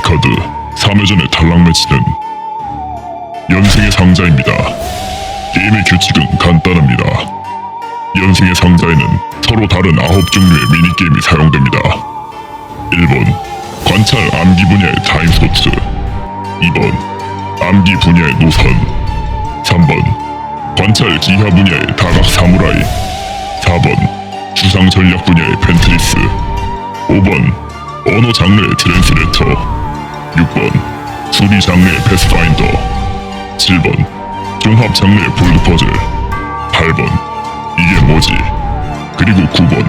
카드 3회전의 탈락 매치는 연승의 상자입니다. 게임의 규칙은 간단합니다. 연승의 상자에는 서로 다른 9종류의 미니게임이 사용됩니다. 1번 관찰 암기 분야의 타임소트 2번 암기 분야의 노선 3번 관찰 기하 분야의 다각 사무라이 4번 주상 전략 분야의 펜트리스 5번 언어 장르의 트랜스레터 6번 수리 장르의 패스파인더. 7번 종합 장르의 볼드 퍼즐. 8번 이게 뭐지? 그리고 9번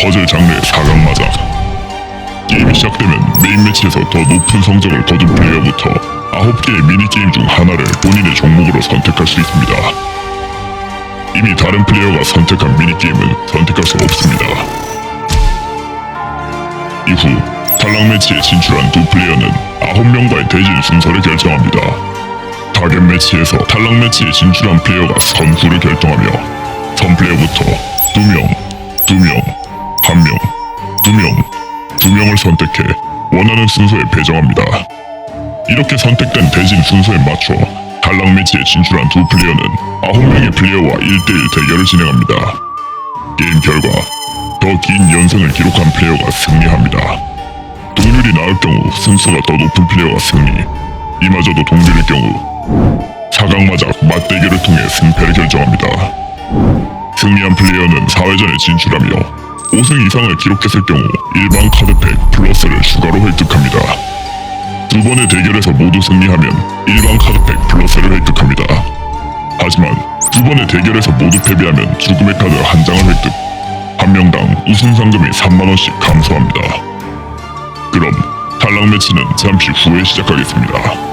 퍼즐 장르의 사각마작 게임이 시작되면 메인 매치에서 더 높은 성적을 거둔 플레이어부터 9개의 미니게임 중 하나를 본인의 종목으로 선택할 수 있습니다. 이미 다른 플레이어가 선택한 미니게임은 선택할 수 없습니다. 이후 탈락 매치에 진출한 두 플레이어는 9명과의 대진 순서를 결정합니다. 타겟 매치에서 탈락 매치에 진출한 플레이어가 선수를 결정하며 선 플레이어부터 2명, 2명, 1명, 2명, 2명을 선택해 원하는 순서에 배정합니다. 이렇게 선택된 대진 순서에 맞춰 탈락 매치에 진출한 두 플레이어는 9명의 플레이어와 1대1 대결을 진행합니다. 게임 결과 더 긴 연승을 기록한 플레이어가 승리합니다. 동률이 나을 경우 승수가 더 높은 플레이어가 승리. 이마저도 동률일 경우 사각마작 맞대결을 통해 승패를 결정합니다. 승리한 플레이어는 4회전에 진출하며 5승 이상을 기록했을 경우 일반 카드팩 플러스를 추가로 획득합니다. 두 번의 대결에서 모두 승리하면 일반 카드팩 플러스를 획득합니다. 하지만 두 번의 대결에서 모두 패배하면 죽음의 카드 한 장을 획득. 한 명당 우승 상금이 3만 원씩 감소합니다. 탈락 매치는 잠시 후에 시작하겠습니다.